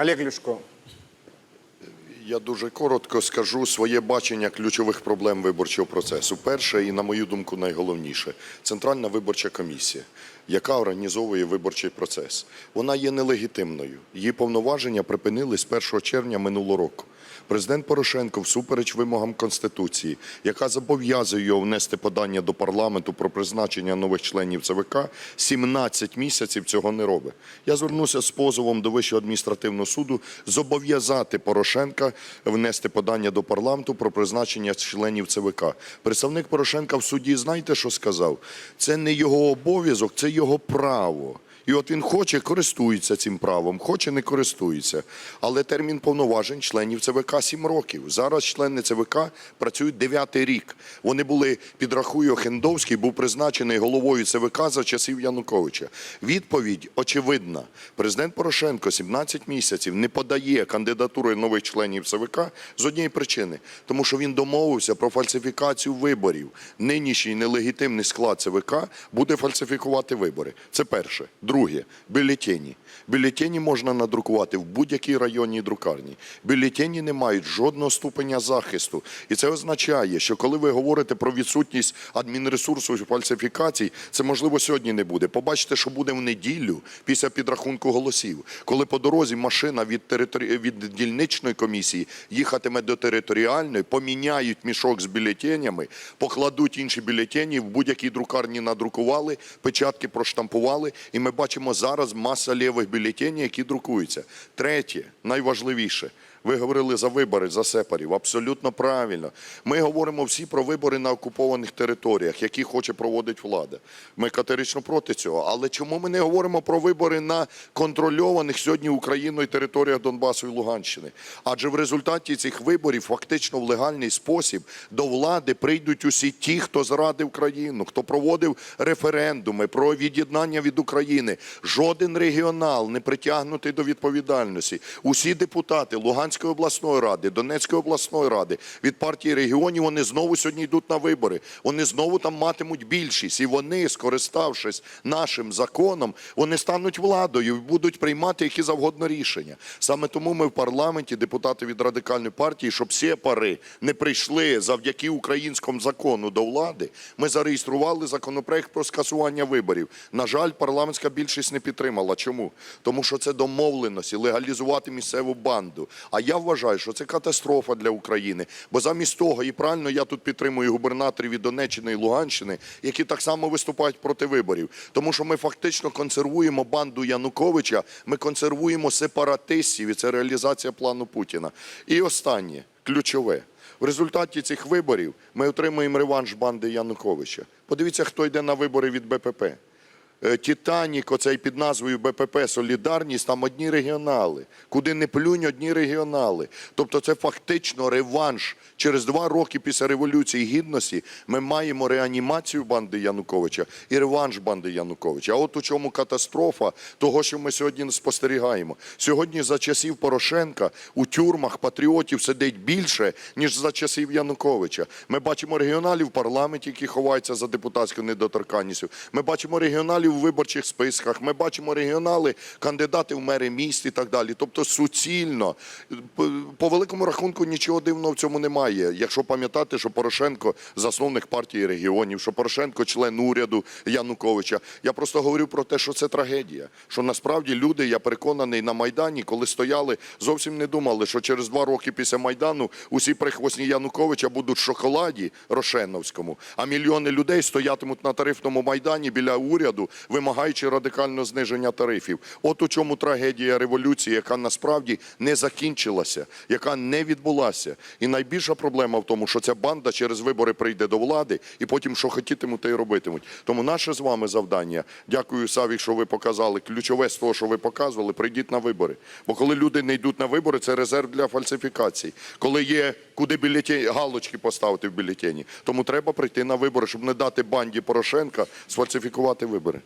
Олег Ляшко. Я дуже коротко скажу своє бачення ключових проблем виборчого процесу. Перше і, на мою думку, найголовніше Центральна виборча комісія, яка організовує виборчий процес. Вона є нелегітимною. Її повноваження припинили з 1 червня минулого року. Президент Порошенко, всупереч вимогам Конституції, яка зобов'язує його внести подання до парламенту про призначення нових членів ЦВК, 17 місяців цього не робить. Я звернувся з позовом до Вищого адміністративного суду зобов'язати Порошенка внести подання до парламенту про призначення членів ЦВК. Представник Порошенка в суді, знаєте, що сказав? Це не його обов'язок, це його право. І от він хоче, користується цим правом, хоче, не користується. Але термін повноважень членів ЦВК 7 років. Зараз члени ЦВК працюють 9 рік. Вони були, підрахую, Хендовський був призначений головою ЦВК за часів Януковича. Відповідь очевидна. Президент Порошенко 17 місяців не подає кандидатури нових членів ЦВК з однієї причини. Тому що він домовився про фальсифікацію виборів. Нинішній нелегітимний склад ЦВК буде фальсифікувати вибори. Це перше. Друге бюлетені. Бюлетені можна надрукувати в будь-якій районній друкарні. Бюлетені не мають жодного ступеня захисту. І це означає, що коли ви говорите про відсутність адмінресурсу і фальсифікацій, це можливо сьогодні не буде. Побачите, що буде в неділю після підрахунку голосів, коли по дорозі машина від територі... від дільничної комісії їхатиме до територіальної, поміняють мішок з бюлетенями, покладуть інші бюлетені, в будь-якій друкарні надрукували, печатки проштампували, і ми бачимо зараз маса лівих бюлетенів, які друкуються. Третє, найважливіше. Ви говорили за вибори, за сепарів. Абсолютно правильно. Ми говоримо всі про вибори на окупованих територіях, які хоче проводити влада. Ми категорично проти цього. Але чому ми не говоримо про вибори на контрольованих сьогодні Україною територіях Донбасу і Луганщини? Адже в результаті цих виборів фактично в легальний спосіб до влади прийдуть усі ті, хто зрадив країну, хто проводив референдуми про від'єднання від України. Жоден регіонал не притягнутий до відповідальності. Усі депутати Луганської обласної ради, Донецької обласної ради від партії регіонів вони знову сьогодні йдуть на вибори. Вони знову там матимуть більшість, і вони, скориставшись нашим законом, вони стануть владою і будуть приймати які завгодно рішення. Саме тому ми в парламенті, депутати від радикальної партії, щоб всі пари не прийшли завдяки українському закону до влади. Ми зареєстрували законопроект про скасування виборів. На жаль, парламентська більшість не підтримала. Чому? Тому що це домовленості легалізувати місцеву банду. А я вважаю, що це катастрофа для України. Бо замість того, і правильно я тут підтримую губернаторів від Донеччини і Луганщини, які так само виступають проти виборів. Тому що ми фактично консервуємо банду Януковича, ми консервуємо сепаратистів, і це реалізація плану Путіна. І останнє, ключове. В результаті цих виборів ми отримуємо реванш банди Януковича. Подивіться, хто йде на вибори від БПП. Е, Титанік, оцей під назвою БПП Солідарність, там одні регіонали. Куди не плюнь, одні регіонали. Тобто це фактично реванш. Через два роки після Революції Гідності ми маємо реанімацію банди Януковича і реванш банди Януковича. А от у чому катастрофа того, що ми сьогодні спостерігаємо. Сьогодні за часів Порошенка у тюрмах патріотів сидить більше, ніж за часів Януковича. Ми бачимо регіоналів в парламенті, які ховаються за депутатською недоторканністю. Ми бачимо регіоналів у виборчих списках. Ми бачимо регіонали, кандидати в мери міст і так далі. Тобто суцільно. По- великому рахунку нічого дивного в цьому немає. Якщо пам'ятати, що Порошенко засновник партії регіонів, що Порошенко член уряду Януковича. Я просто говорю про те, що це трагедія. Що насправді люди, я переконаний, на Майдані, коли стояли, зовсім не думали, що через два роки після Майдану усі прихвостні Януковича будуть в шоколаді Рошеновському, а мільйони людей стоятимуть на тарифному майдані біля уряду, вимагаючи радикального зниження тарифів. От у чому трагедія революції, яка насправді не закінчилася, яка не відбулася. І найбільша проблема в тому, що ця банда через вибори прийде до влади і потім що хотітимуть, те й робитимуть. Тому наше з вами завдання. Дякую, Савік, що ви показали. Ключове з того, що ви показували, прийдіть на вибори. Бо коли люди не йдуть на вибори, це резерв для фальсифікацій. Коли є куди бюлетені, галочки поставити в бюлетені. Тому треба прийти на вибори, щоб не дати банді Порошенка сфальсифікувати вибори.